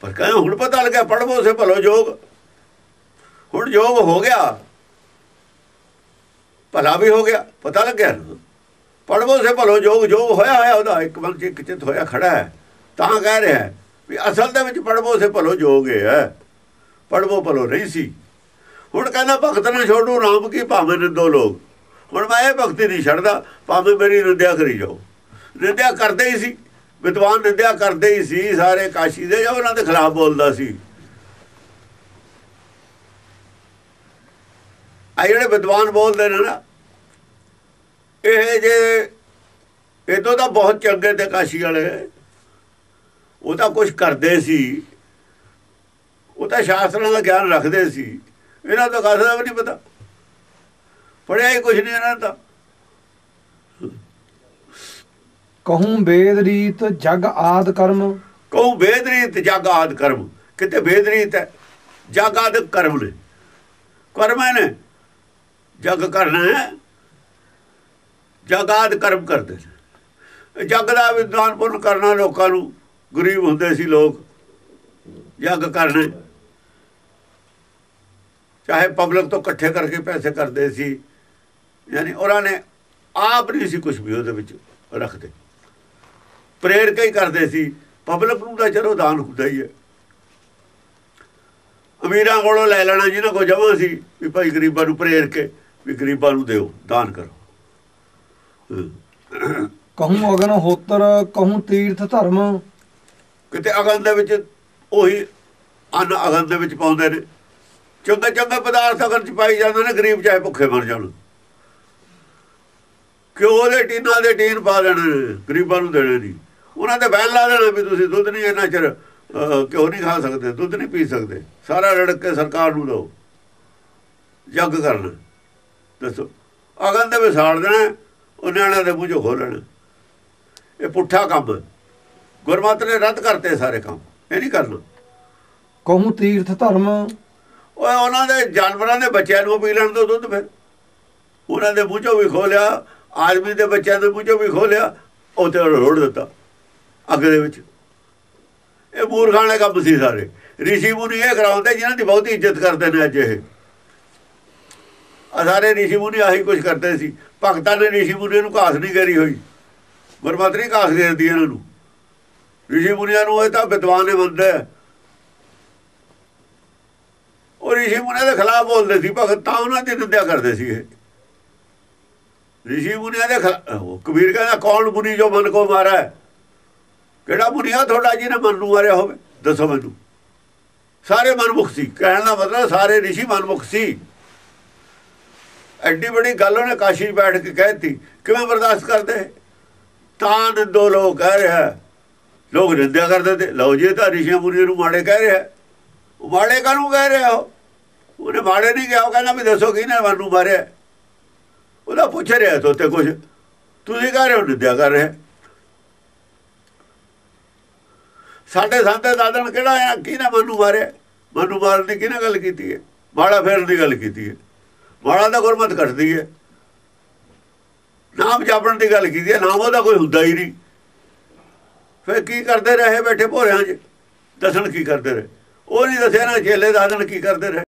ਪਰ ਕਹਿੰਦੇ ਹੁਣ ਪਤਾ ਲੱਗਿਆ ਪੜਵੋ ਸੇ ਭਲੋ ਜੋਗ। ਹੁਣ ਜੋਗ ਹੋ ਗਿਆ। ਭਲਾ ਵੀ ਹੋ ਗਿਆ, ਪਤਾ ਲੱਗਿਆ। ਪੜਵੋ ਸੇ ਭਲੋ ਜੋਗ ਜੋਗ ਹੋਇਆ ਹੋਇਆ ਉਹਦਾ ਇੱਕ ਮਨ ਚ ਇੱਕ ਚਿਤ ਹੋਇਆ ਖੜਾ ਹੈ, ਤਾਂ ਕਹਿ ਰਿਹਾ ਵੀ ਅਸਲ ਦੇ ਵਿੱਚ ਪੜਵੋ ਸੇ ਭਲੋ ਜੋਗ ਹੈ ਪੜਵੋ ਭਲੋ ਨਹੀਂ ਸੀ। ਹੁਣ ਕਹਿੰਦਾ, ਭਗਤ ਨਾ ਛੋੜੂ, ਰਾਮ ਕੀ ਭਾਵੇਂ ਨਿੰਦੋ ਲੋਕ? ਹੁਣ ਮੈਂ ਇਹ ਭਗਤੀ ਨਹੀਂ ਛੱਡਦਾ, ਭਾਵੇਂ ਮੇਰੀ ਨਿੰਦਿਆ ਕਰੀ ਜਾਓ। ਨਿੰਦਿਆ ਕਰਦੇ ਹੀ ਸੀ। ਵਿਦਵਾਨ ਨਿੰਦਿਆ ਕਰਦੇ ਹੀ ਸੀ ਸਾਰੇ ਕਾਸ਼ੀ ਦੇ, ਜਾਂ ਉਹਨਾਂ ਦੇ ਖਿਲਾਫ ਬੋਲਦਾ ਸੀ। ਆ ਜਿਹੜੇ ਵਿਦਵਾਨ ਬੋਲਦੇ ਨੇ ਨਾ, ਇਹ ਜੇ, ਇਹ ਤੋਂ ਤਾਂ ਬਹੁਤ ਚੰਗੇ ਤੇ ਕਾਸ਼ੀ ਵਾਲੇ ਉਹ ਤਾਂ ਕੁਝ ਕਰਦੇ ਸੀ। ਉਹ ਤਾਂ ਸ਼ਾਸਤਰਾਂ ਦਾ ਗਿਆਨ ਰੱਖਦੇ ਸੀ। ਇਹਨਾਂ ਤੋਂ ਕਾਸੇ ਦਾ ਵੀ ਨਹੀਂ ਪਤਾ। ਪੜਿਆ ਹੀ ਕੁਝ ਨਹੀਂ ਇਹਨਾਂ ਦਾ। ਕਹੂੰ ਵੇਦ ਰੀਤ ਜਗ ਆਦ ਕਰਮ। ਕਹੂੰ ਵੇਦ ਰੀਤ ਜਗ ਆਦ ਕਰਮ। ਕਿਤੇ ਵੇਦ ਰੀਤ ਹੈ? ਜਗ ਆਦ ਕਰਮ ਨੇ। ਕਰਮ ਨੇ? ਜਗ ਕਰਨਾ ਹੈ। ਜਗ ਆਦ ਕਰਮ ਕਰਦੇ ਨੇ। ਜਗ ਦਾ ਵਿਦਵਾਨ ਪੁੰਨ ਕਰਨਾ ਲੋਕਾਂ ਨੂੰ। ਗਰੀਬ ਹੁੰਦੇ ਸੀ ਲੋਕ। ਜਗ ਕਰਨਾ ਚਾਹੇ ਪਬਲਿਕ ਤੋਂ ਇਕੱਠੇ ਕਰਕੇ ਪੈਸੇ ਕਰਦੇ ਸੀ। ਯਾਨੀ ਉਹਨਾਂ ਨੇ ਆਪ ਨਹੀਂ ਸੀ ਕੁਝ ਵੀ ਉਹਦੇ ਵਿੱਚ ਰੱਖਦੇ। ਪ੍ਰੇਰ ਕੇ ਹੀ ਕਰਦੇ ਸੀ। ਪਬਲਿਕ ਨੂੰ ਤਾਂ ਚਲੋ ਦਾਨ ਹੁੰਦਾ ਹੀ ਹੈ। ਅਮੀਰਾਂ ਕੋਲੋਂ ਲੈ ਲੈਣਾ ਜਿਹਨਾਂ ਕੋ ਜਮਾ ਸੀ ਵੀ ਭਾਈ ਗਰੀਬਾਂ ਨੂੰ ਪ੍ਰੇਰ ਕੇ ਵੀ ਗਰੀਬਾਂ ਨੂੰ ਦਿਓ ਦਾਨ ਕਰੋ। ਕਹੂੰ ਅਗਨ ਹੋਤਰ ਕਹੂੰ ਤੀਰਥ ਧਰਮ। ਕਿਤੇ ਅਗਨ ਦੇ ਵਿੱਚ ਉਹੀ ਅੰਨ ਅਗਨ ਦੇ ਵਿੱਚ ਪਾਉਂਦੇ ਨੇ। ਚੰਗੇ ਚੰਗੇ ਪਦਾਰਥ ਅਗਨ ਚ ਪਾਈ ਜਾਂਦੇ ਨੇ ਗਰੀਬ ਚਾਹੇ ਭੁੱਖੇ ਮਰ ਜਾਣ। ਕਿਉਂ ਦੇ ਟੀਨਾਂ ਦੇ ਟੀਨ ਪਾ ਦੇਣੇ ਗਰੀਬਾਂ ਨੂੰ ਦੇਣੇ ਨਹੀਂ। ਉਹਨਾਂ ਦੇ ਬੈਨ ਲਾ ਦੇਣਾ ਵੀ ਤੁਸੀਂ ਦੁੱਧ ਨਹੀਂ ਇੰਨਾ ਚਿਰ ਘਿਓ ਨਹੀਂ ਖਾ ਸਕਦੇ ਦੁੱਧ ਨਹੀਂ ਪੀ ਸਕਦੇ। ਸਾਰਾ ਰੜਕ ਕੇ ਸਰਕਾਰ ਨੂੰ ਦਿਓ। ਜੱਗ ਕਰਨਾ। ਦੱਸੋ। ਅਗਨ ਦੇ ਵਿਸਾੜ ਦੇਣਾ ਉਹ ਨਿਆਣਿਆਂ ਦੇ ਮੂੰਹ ਚੋਂ ਖੋਲਣਾ ਇਹ ਪੁੱਠਾ ਕੰਮ। ਗੁਰਮਤਿ ਨੇ ਰੱਦ ਕਰਤੇ ਸਾਰੇ ਕੰਮ। ਇਹ ਨਹੀਂ ਕਰਨਾ। ਕਹੂੰ ਤੀਰਥ ਧਰਮ। ਓਏ ਉਹਨਾਂ ਦੇ ਜਾਨਵਰਾਂ ਦੇ ਬੱਚਿਆਂ ਨੂੰ ਪੀ ਲੈਣ ਤੋਂ ਦੁੱਧ ਫਿਰ। ਉਹਨਾਂ ਦੇ ਮੂੰਹ ਚੋਂ ਵੀ ਖੋਲਿਆ ਆਦਮੀ ਦੇ ਬੱਚਿਆਂ ਦੇ ਮੂੰਹ ਚੋਂ ਵੀ ਖੋਲਿਆ ਉੱਥੇ ਰੋੜ ਦਿੱਤਾ। ਅੱਗ ਦੇ ਵਿੱਚ। ਇਹ ਮੂਰਖਾਂ ਵਾਲੇ ਕੰਮ ਸੀ ਸਾਰੇ। ਰਿਸ਼ੀ ਮੁਨੀ ਇਹ ਕਰਾਉਂਦੇ ਜਿਨ੍ਹਾਂ ਦੀ ਬਹੁਤੀ ਇੱਜ਼ਤ ਕਰਦੇ ਨੇ ਅੱਜ ਇਹ। ਸਾਰੇ ਰਿਸ਼ੀ ਮੁਨੀ ਆਹੀ ਕੁਝ ਕਰਦੇ ਸੀ। ਭਗਤਾਂ ਨੇ ਰਿਸ਼ੀ ਮੁਨੀ ਨੂੰ ਘਾਸ ਨਹੀਂ ਕਰੀ ਹੋਈ। ਗੁਰਮਤਿ ਨਹੀਂ ਘਾਸ ਦੇ ਇਹਨਾਂ ਨੂੰ। ਰਿਸ਼ੀ ਮੁਨੀਆਂ ਨੂੰ ਇਹ ਤਾਂ ਵਿਦਵਾਨ ਨੇ ਮੰਨਦੇ ਉਹ ਰਿਸ਼ੀ ਮੁਨੀਆਂ ਦੇ ਖਿਲਾਫ ਬੋਲਦੇ ਸੀ, ਭਗਤ ਤਾਂ ਉਹਨਾਂ ਦੀ ਨਿੰਦਿਆ ਕਰਦੇ ਸੀ ਇਹ। ਰਿਸ਼ੀ ਮੁਨੀਆਂ ਦੇ ਖਿਲਾ- ਕਬੀਰ ਕਹਿੰਦਾ, ਕੌਣ ਮੁਨੀ ਜੋ ਮਨ ਕੋ ਮਾਰਾ ਹੈ? ਕਿਹੜਾ ਮੁਨੀ ਤੁਹਾਡਾ ਜਿਹਨੇ ਮਨ ਨੂੰ ਮਾਰਿਆ ਹੋਵੇ? ਦੱਸੋ ਮੈਨੂੰ। ਸਾਰੇ ਮਨਮੁਖ ਸੀ। ਕਹਿਣ ਦਾ ਮਤਲਬ ਸਾਰੇ ਰਿਸ਼ੀ ਮਨਮੁਖ ਸੀ। ਐਡੀ ਬੜੀ ਗੱਲ ਉਹਨੇ ਕਾਸ਼ੀ ਬੈਠ ਕੇ ਕਹਿਤੀ ਕਿਵੇਂ ਬਰਦਾਸ਼ਤ ਕਰਦੇ? ਤਾਂ ਨਿੰਦੋ ਲੋਕ ਕਹਿ ਰਿਹਾ ਲੋਕ ਨਿੰਦਿਆ ਕਰਦੇ ਤੇ, ਲਓ ਜੀ ਤਾਂ ਰਿਸ਼ੀ ਮੁਨੀ ਨੂੰ ਮਾੜੇ ਕਹਿ ਰਿਹਾ ਉਹ ਮਾੜੇ ਕਾਹਨੂੰ ਕਹਿ ਰਿਹਾ ਉਹਨੇ ਮਾੜੇ ਨਹੀਂ ਕਿਹਾ, ਉਹ ਕਹਿੰਦਾ ਵੀ ਦੱਸੋ ਕਿਹਨੇ ਮਨ ਨੂੰ ਮਾਰਿਆ ਉਹਦਾ ਪੁੱਛ ਰਿਹਾ ਤੋਤੇ ਕੁਝ ਤੁਸੀਂ ਕਹਿ ਰਹੇ ਹੋ ਨਿੰਦਿਆ ਕਰ ਰਿਹਾ ਸਾਡੇ ਸੰਤੇ ਦਾਦਣ ਕਿਹੜਾ ਆ? ਕਿਹਨੇ ਮਨੂ ਮਾਰਿਆ? ਮਨੂ ਮਾਰਨ ਦੀ ਕਿਹਨੇ ਗੱਲ ਕੀਤੀ ਹੈ? ਮਾੜਾ ਫੇਰਨ ਦੀ ਗੱਲ ਕੀਤੀ ਹੈ। ਮਾੜਾ ਤਾਂ ਗੁਰਮਤ ਘਟਦੀ ਹੈ। ਨਾਮ ਜਪਣ ਦੀ ਗੱਲ ਕੀਤੀ ਹੈ। ਨਾਮ ਉਹਦਾ ਕੋਈ ਹੁੰਦਾ ਹੀ ਨਹੀਂ। ਫਿਰ ਕੀ ਕਰਦੇ ਰਹੇ ਬੈਠੇ ਭੋਰਿਆਂ 'ਚ? ਦੱਸਣ ਕੀ ਕਰਦੇ ਰਹੇ? ਉਹ ਨਹੀਂ ਦੱਸਿਆ ਨਾ ਚੇਲੇ ਦਾਦਣ ਕੀ ਕਰਦੇ ਰਹੇ?